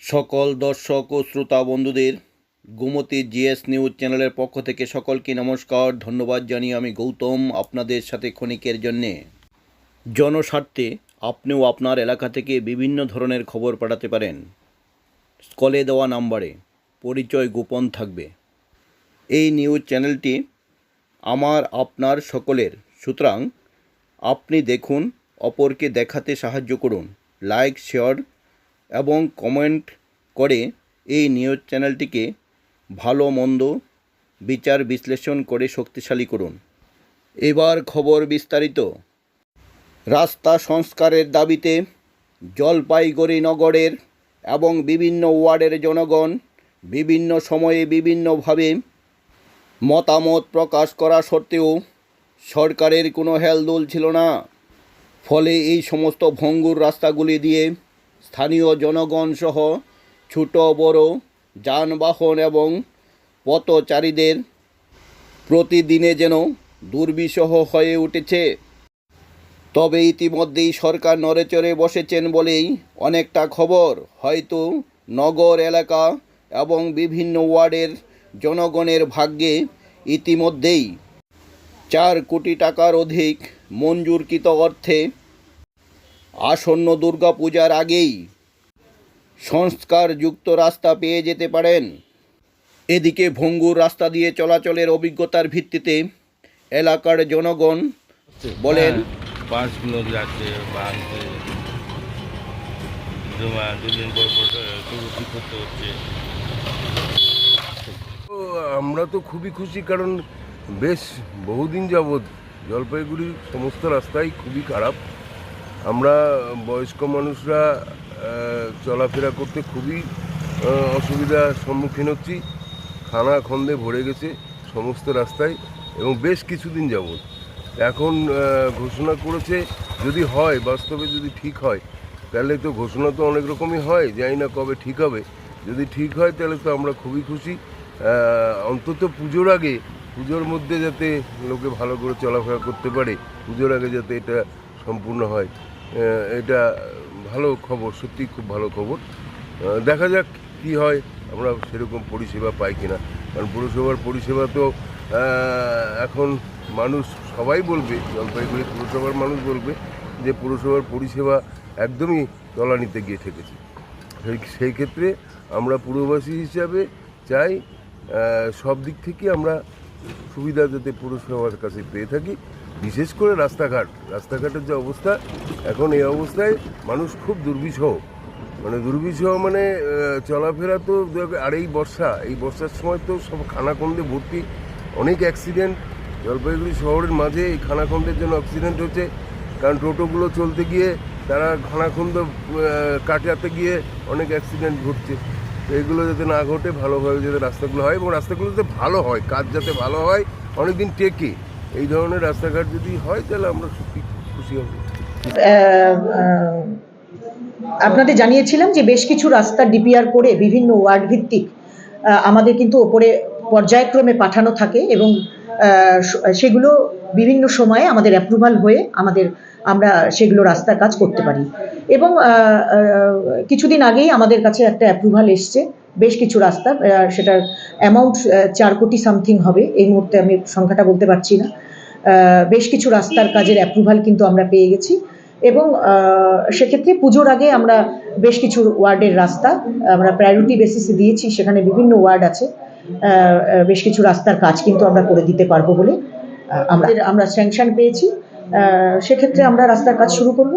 সকল দর্শক ও শ্রোতা বন্ধুদের গোমতী জিএস নিউজ চ্যানেলের পক্ষ থেকে সকলকে নমস্কার, ধন্যবাদ জানিয়ে আমি গৌতম আপনাদের সাথে ক্ষণিকের জন্যে। জনস্বার্থে আপনিও আপনার এলাকা থেকে বিভিন্ন ধরনের খবর পাঠাতে পারেন। কলে দেওয়া নাম্বারে পরিচয় গোপন থাকবে। এই নিউজ চ্যানেলটি আমার, আপনার সকলের। সুতরাং আপনি দেখুন, অপরকে দেখাতে সাহায্য করুন। লাইক, শেয়ার এবং কমেন্ট করে এই নিউজ চ্যানেলটিকে ভালো, মন্দ বিচার বিশ্লেষণ করে শক্তিশালী করুন। এবার খবর বিস্তারিত। রাস্তা সংস্কারের দাবিতে জলপাইগুড়ি নগরের এবং বিভিন্ন ওয়ার্ডের জনগণ বিভিন্ন সময়ে বিভিন্নভাবে মতামত প্রকাশ করা সত্ত্বেও সরকারের কোনো হেলদোল ছিল না। ফলে এই সমস্ত ভঙ্গুর রাস্তাগুলি দিয়ে স্থানীয় জনগণ সহ ছোট, বড়, যানবাহন এবং পথচারীদের প্রতিদিনে যেন দুর্বিষহ হয়ে উঠেছে। তবে ইতিমধ্যেই সরকার নড়েচড়ে বসেছেন বলেই অনেকটা খবর। হয়তো নগর এলাকা এবং বিভিন্ন ওয়ার্ডের জনগণের ভাগ্যে ইতিমধ্যেই চার কোটি টাকার অধিক মঞ্জুরকৃত অর্থে আসন্ন দুর্গাপূজার আগেই সংস্কারযুক্ত রাস্তা পেয়ে যেতে পারেন। এদিকে ভঙ্গুর রাস্তা দিয়ে চলাচলের অভিজ্ঞতার ভিত্তিতে এলাকার জনগণ বলেন হ্যাঁ, বাসগুলো যাচ্ছে ভাঙছে দুদিন পর পর করতে হচ্ছে। তো আমরা তো খুবই খুশি কারণ বেশ বহুদিন যাবৎ জলপাইগুড়ির সমস্ত রাস্তাই খুবই খারাপ। আমরা বয়স্ক মানুষরা চলাফেরা করতে খুবই অসুবিধার সম্মুখীন হচ্ছি। খানা খন্দে ভরে গেছে সমস্ত রাস্তায় এবং বেশ কিছুদিন যাবৎ। এখন ঘোষণা করেছে যদি হয়, বাস্তবে যদি ঠিক হয়, তাহলে তো ঘোষণা তো অনেক রকমই হয়, জানি না কবে ঠিক হবে। যদি ঠিক হয়, তাহলে তো আমরা খুবই খুশি। অন্তত পুজোর আগে, পুজোর মধ্যে যাতে লোকে ভালো করে চলাফেরা করতে পারে, পুজোর আগে যাতে এটা সম্পূর্ণ হয়। এটা ভালো খবর সত্যি খুব ভালো খবর। দেখা যাক কি হয়, আমরা সেরকম পরিষেবা পাই কিনা। কারণ পুরসভার পরিষেবা তো এখন মানুষ সবাই বলবে জলপাইগুড়ি পুরসভার মানুষ বলবে যে পুরসভার পরিষেবা একদমই তলানিতে গিয়ে ঠেকেছে। সেই সেই ক্ষেত্রে আমরা পুরবাসী হিসাবে চাই সব দিক থেকে আমরা সুবিধা যাতে পুরসভার কাছে পেয়ে থাকি। বিশেষ করে রাস্তাঘাট। রাস্তাঘাটের যে অবস্থা, এখন এই অবস্থায় মানুষ খুব দুর্বিষহ। মানে দুর্বিষহ মানে চলাফেরা তো আর এই বর্ষা, এই বর্ষার সময় তো সব খানাখন্দে ভর্তি অনেক অ্যাক্সিডেন্ট জলপাইগুড়ি শহরের মাঝে এই খানাখন্দের জন্য অ্যাক্সিডেন্ট হচ্ছে। কারণ টোটোগুলো চলতে গিয়ে তারা খানাখন্দ কাটাতে গিয়ে অনেক অ্যাক্সিডেন্ট ঘটছে। তো এগুলো যাতে না ঘটে, ভালোভাবে যাতে রাস্তাগুলো হয়, এবং রাস্তাগুলো যাতে ভালো হয়, কাজ যাতে ভালো হয়, অনেকদিন টেকে। এই ধরনের রাস্তাঘাট যদি হয়, তাহলে আমরা সত্যি খুশি হব। আপনাদের জানিয়েছিলাম যে বেশ কিছু রাস্তা ডিপিআর করে বিভিন্ন ওয়ার্ড ভিত্তিক আমাদের কিন্তু ওপরে পর্যায়ক্রমে পাঠানো থাকে এবং সেগুলো বিভিন্ন সময়ে আমাদের অ্যাপ্রুভাল হয়ে আমাদের আমরা সেগুলো রাস্তার কাজ করতে পারি। এবং কিছুদিন আগেই আমাদের কাছে একটা অ্যাপ্রুভাল এসছে, বেশ কিছু রাস্তা সেটার অ্যামাউন্ট চার কোটি সামথিং হবে। এই মুহূর্তে আমি সংখ্যাটা বলতে পারছি না। বেশ কিছু রাস্তার কাজের অ্যাপ্রুভাল কিন্তু আমরা পেয়ে গেছি। এবং সেক্ষেত্রে পুজোর আগে আমরা বেশ কিছু ওয়ার্ডের রাস্তা আমরা প্রায়োরিটি বেসিসে দিয়েছি। সেখানে বিভিন্ন ওয়ার্ড আছে। বেশ কিছু রাস্তার কাজ কিন্তু আমরা করে দিতে পারব বলে আমাদের আমরা স্যাংশন পেয়েছি। সেক্ষেত্রে আমরা রাস্তার কাজ শুরু করব।